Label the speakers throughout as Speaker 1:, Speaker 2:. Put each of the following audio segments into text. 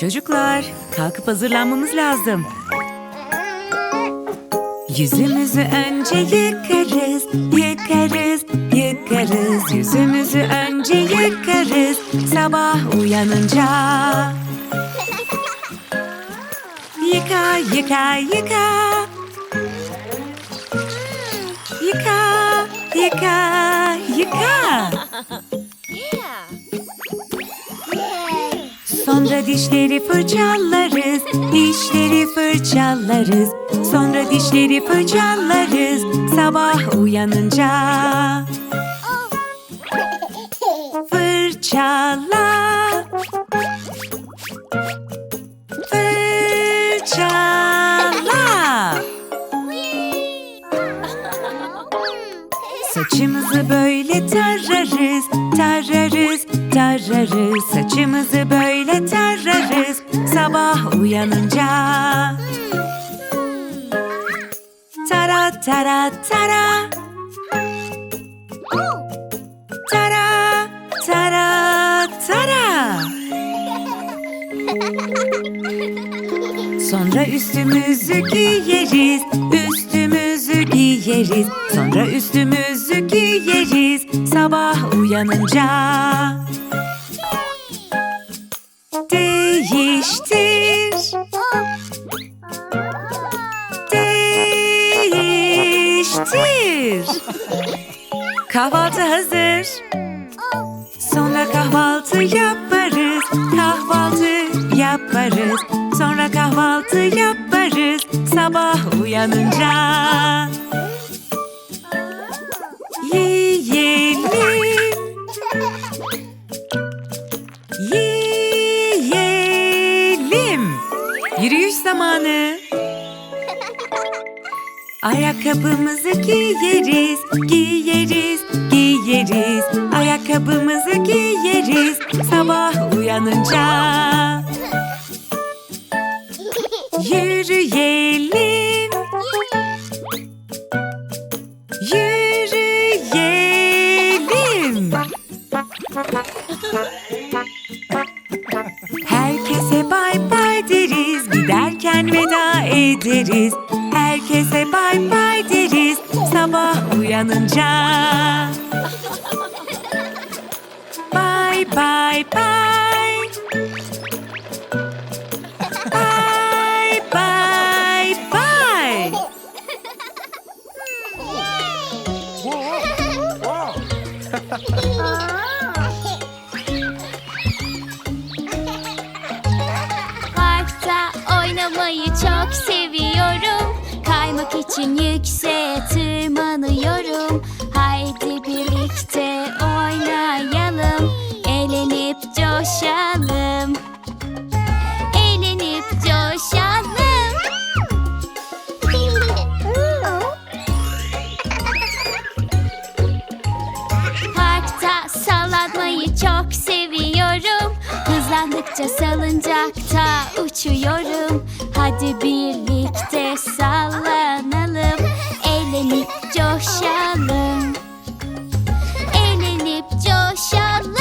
Speaker 1: Çocuklar, kalkıp hazırlanmamız lazım. Yüzümüzü önce yıkarız, yıkarız, yıkarız. Yüzümüzü önce yıkarız sabah uyanınca. Yıka, yıka, yıka. Yıka, yıka, yıka. Sonra dişleri fırçalarız, dişleri fırçalarız. Sonra dişleri fırçalarız sabah uyanınca. Fırçala. Fırçala. Saçımızı böyle tararız, tararız, tararız. Saçımızı böyle tararız sabah uyanınca. Tara tara tara. Tara tara tara. Sonra üstümüzü giyeriz, üstümüzü giyeriz. Sonra üstümüzü giyeriz sabah uyanınca. Kahvaltı hazır. Sonra kahvaltı yaparız, kahvaltı yaparız. Sonra kahvaltı yaparız sabah uyanınca. Yiyelim. Yiyelim. Yürüyüş zamanı. Ayakkabımızı giyeriz, giyeriz, giyeriz. Ayakkabımızı giyeriz sabah uyanınca. Bay bay bay. Bay bay bay.
Speaker 2: Parkta oynamayı çok seviyorum Kaymak için yükseğe Hızlandıkça salıncakta uçuyorum. Hadi birlikte sallanalım. Eğlenip coşalım. Eğlenip coşalım.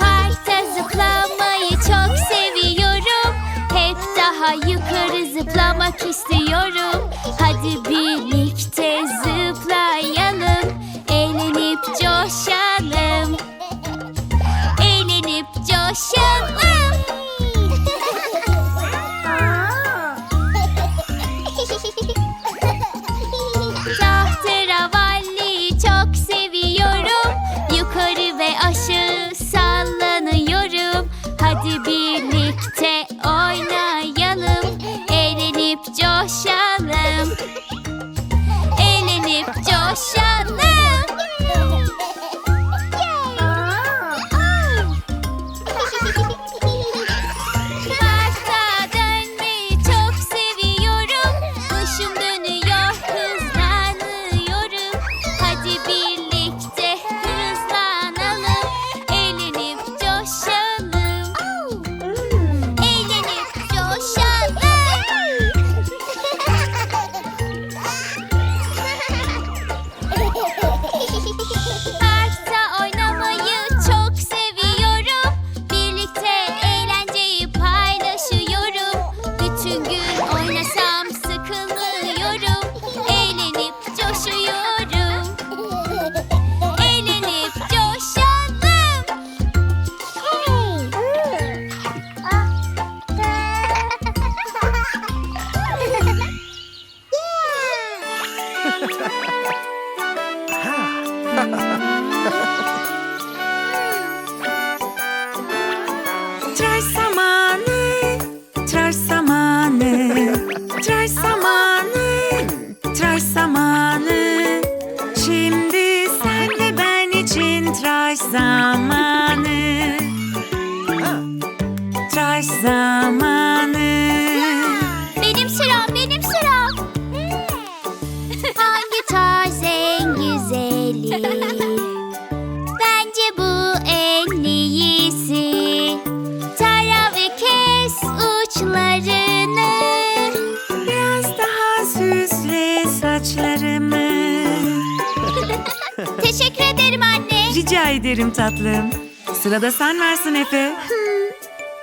Speaker 2: Parkta zıplamayı çok seviyorum. Hep daha yukarı zıplamak istiyorum. Hadi birlikte
Speaker 1: Show. tatlım. Sırada sen versin Efe.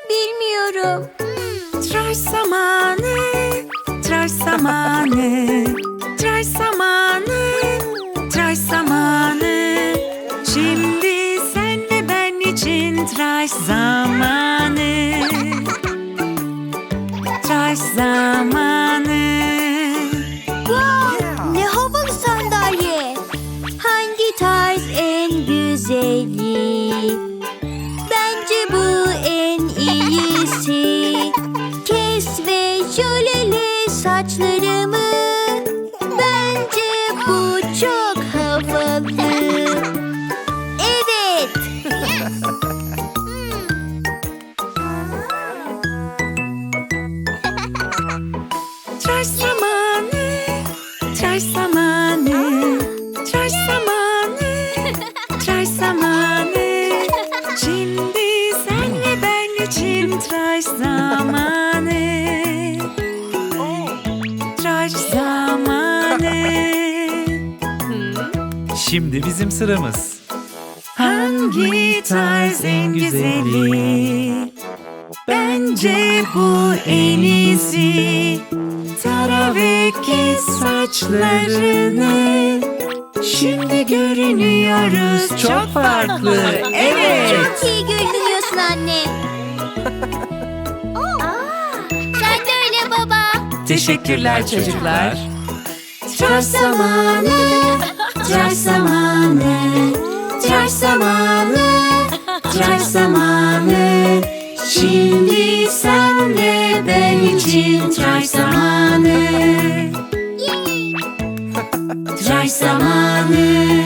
Speaker 2: Bilmiyorum. Hmm.
Speaker 1: Tıraş zamanı, tıraş zamanı, tıraş zamanı, tıraş zamanı. Şimdi sen ve ben için tıraş zamanı. Çay zamanı, çay zamanı, çay zamanı. Şimdi senle ben için çay zamanı. Çay zamanı.
Speaker 3: Şimdi bizim sıramız.
Speaker 1: Hangi tarz en güzeli? Bence bu en iyisi saçlarını. Şimdi görünüyoruz. Çok farklı. evet.
Speaker 2: Çok iyi görünüyorsun anne. Sen de öyle baba.
Speaker 1: Teşekkürler çocuklar. Tıraş zamanı Tıraş zamanı Tıraş zamanı. Сама не.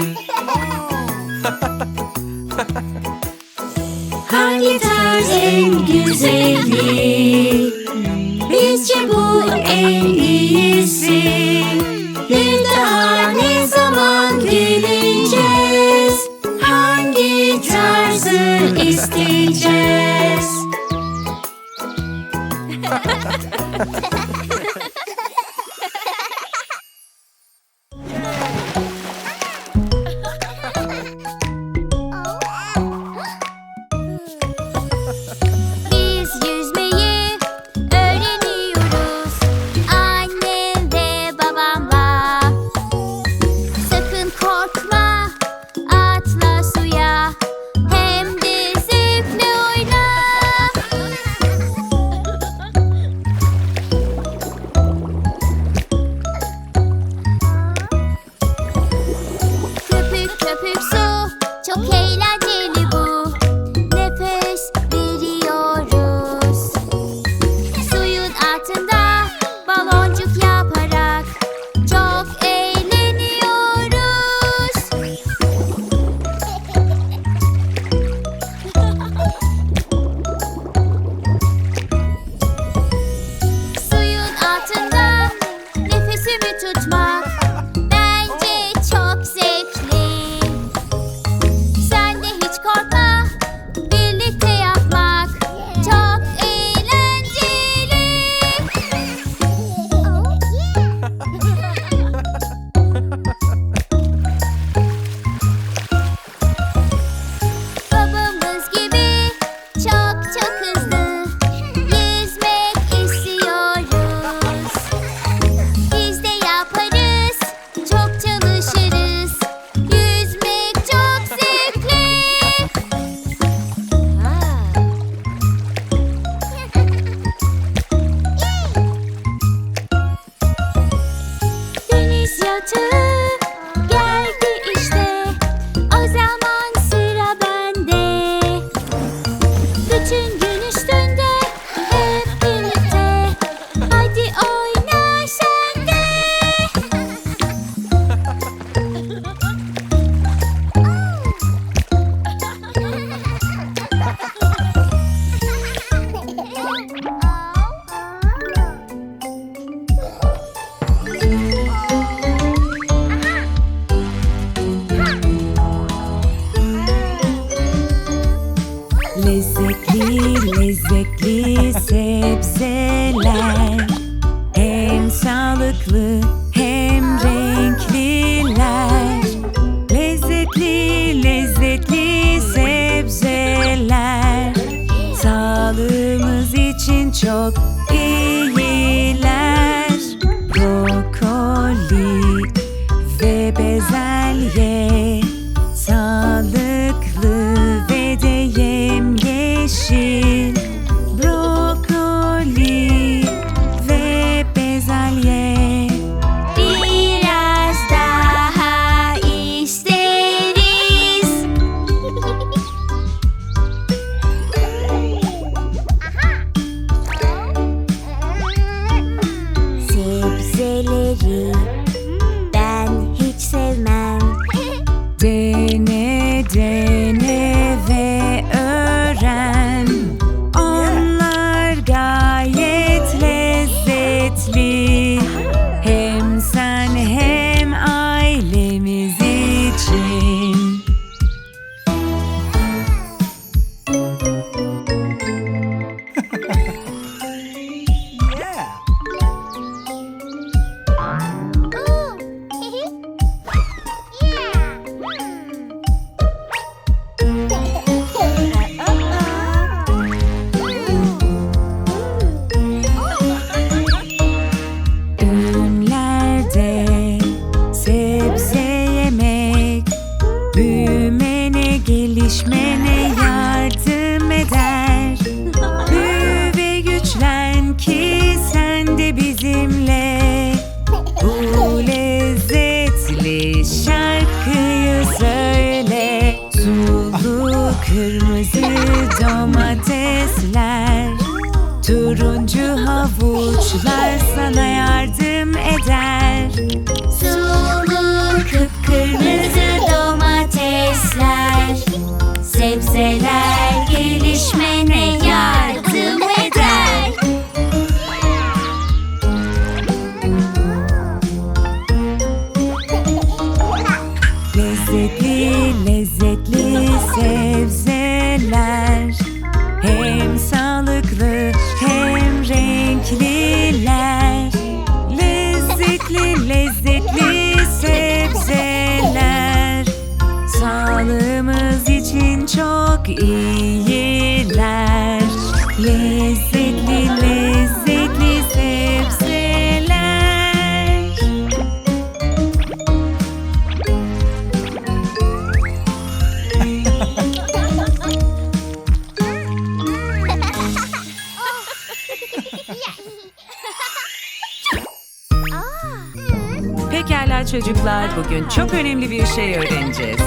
Speaker 1: çocuklar bugün çok önemli bir şey öğreneceğiz.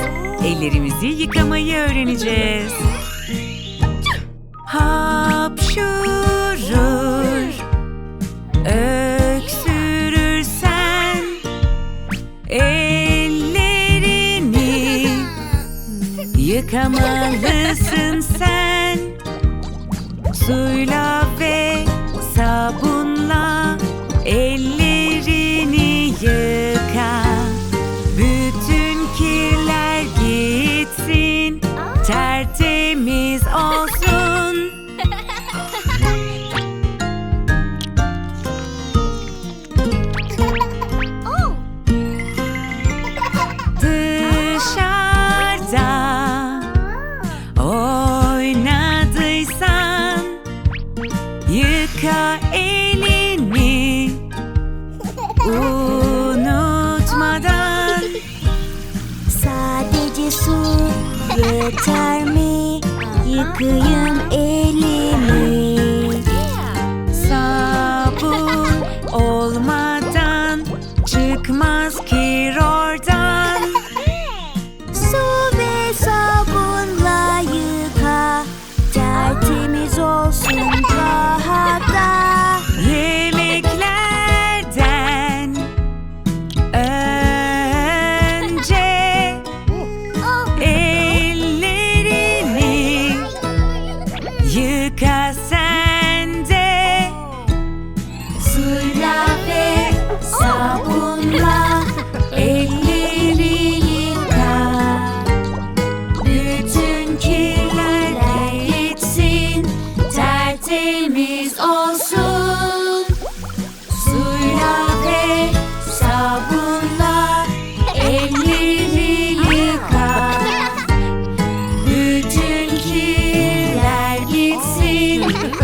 Speaker 1: Ellerimizi yıkamayı öğreneceğiz. Hapşırır, öksürürsen ellerini yıkamalısın sen. Suyla ve sabunla ellerini yık.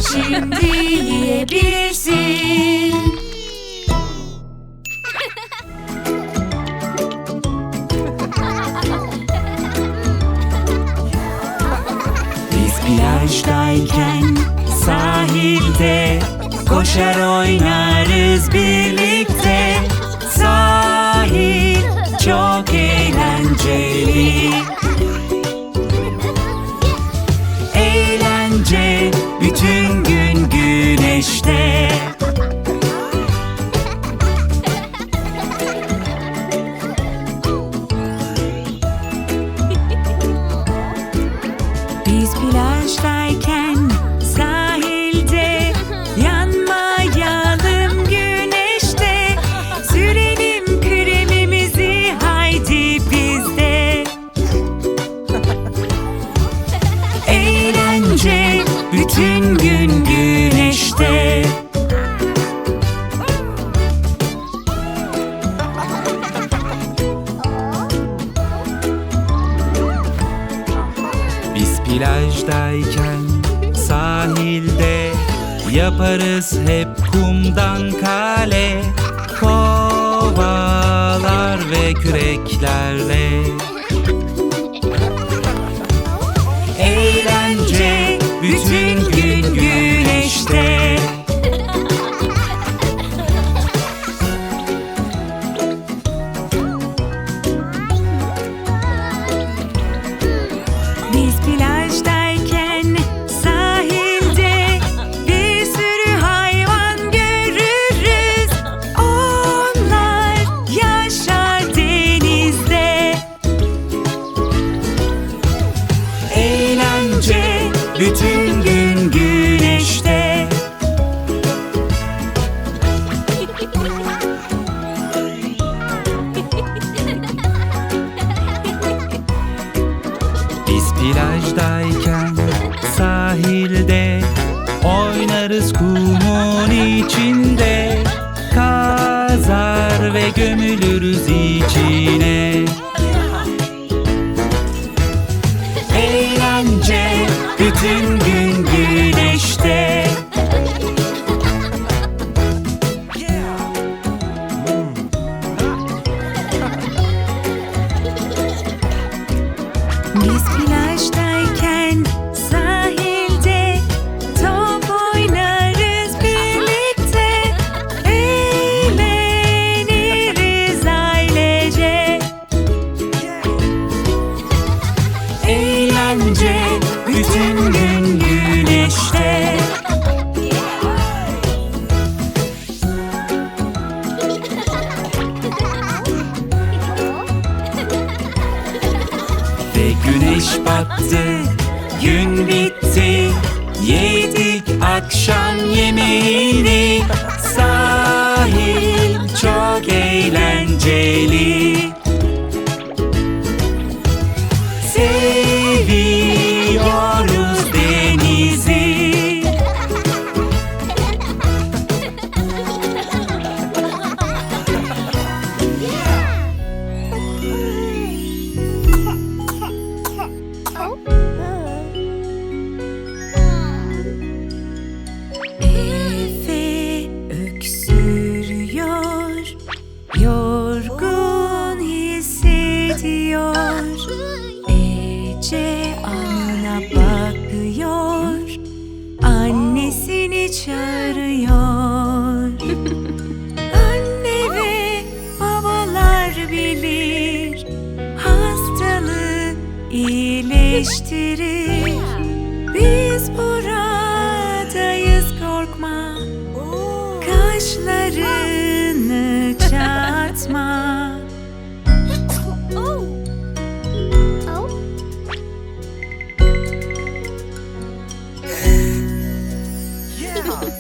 Speaker 1: Şimdi yiyebilirsin. Biz plajdayken sahilde koşar oynar.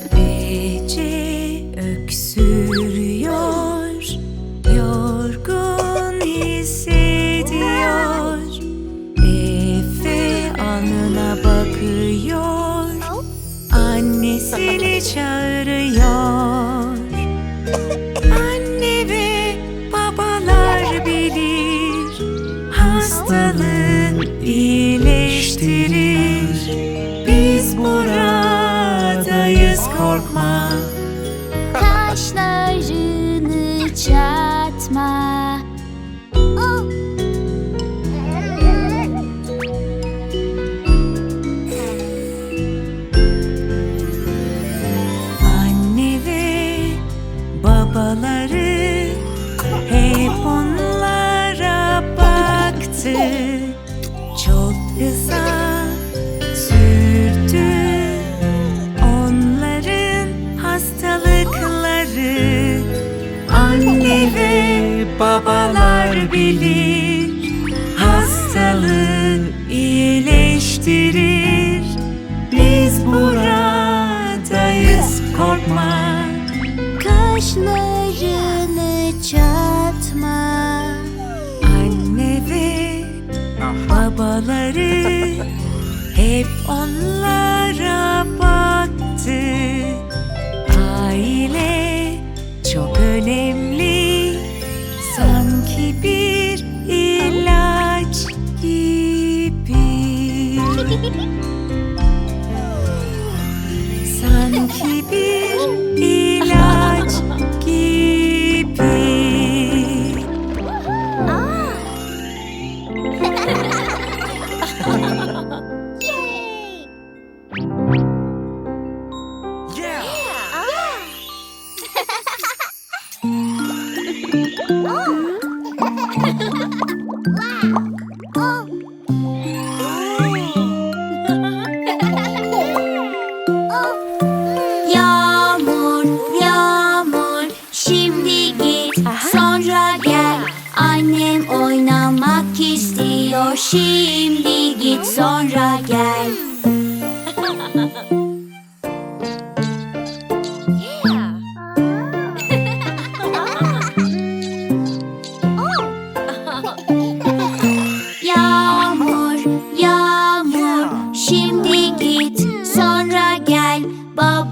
Speaker 1: Beach. hıza sürdü onların hastalıkları. Anne ve babalar bilir.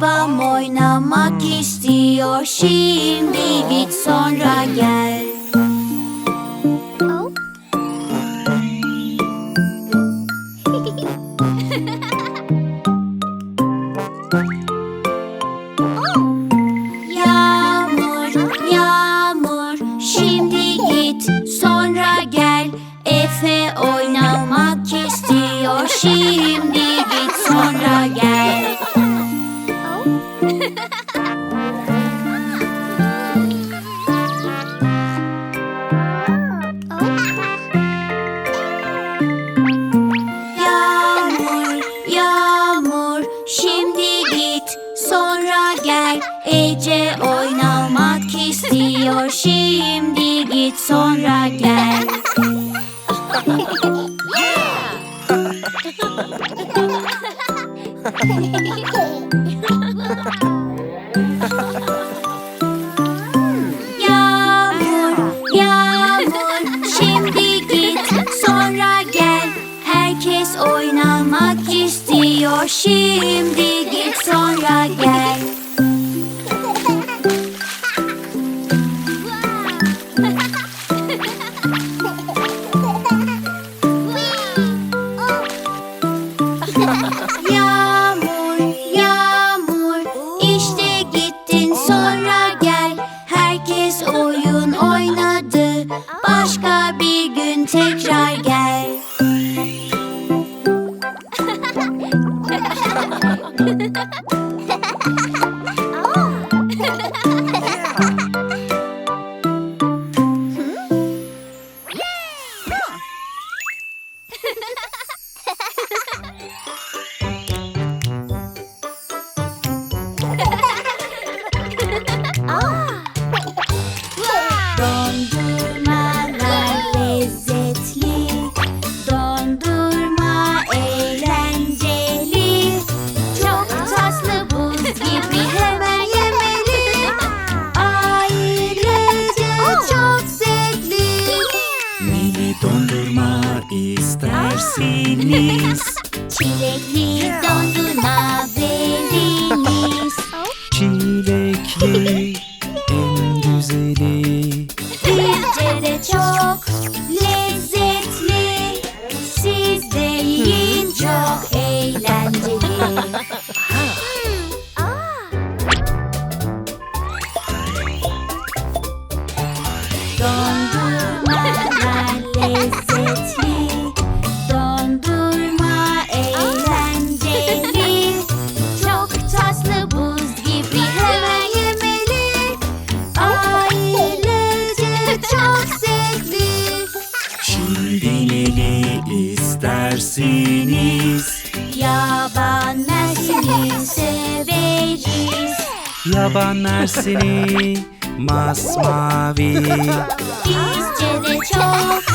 Speaker 2: Babam oynamak istiyor. Şimdi git sonra gel. Yağmur, yağmur şimdi git sonra gel. Herkes oynamak istiyor. Şimdi
Speaker 3: Yabanlar seni masmavi.
Speaker 2: Bizce de çok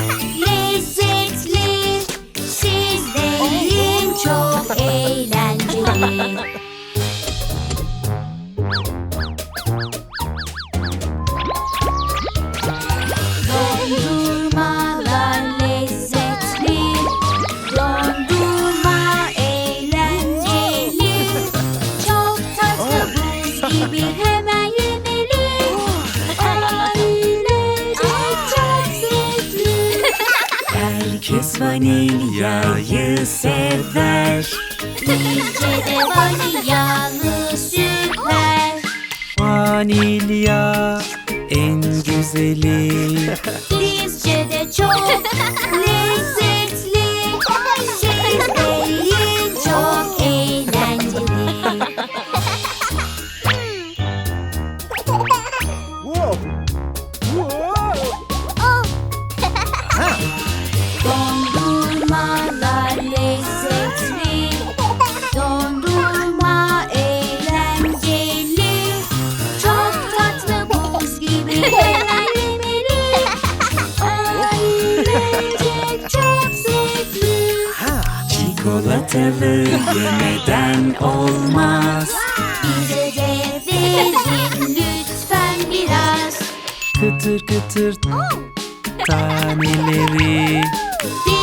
Speaker 3: vanilyayı sever.
Speaker 2: Bizce de vanilyalı süper.
Speaker 3: Vanilya en güzeli.
Speaker 2: Bizce de çok lezzetli
Speaker 3: Çikolatalı yemeden olmaz.
Speaker 2: Bize de verin lütfen biraz.
Speaker 3: Kıtır kıtır taneleri.
Speaker 2: Bizce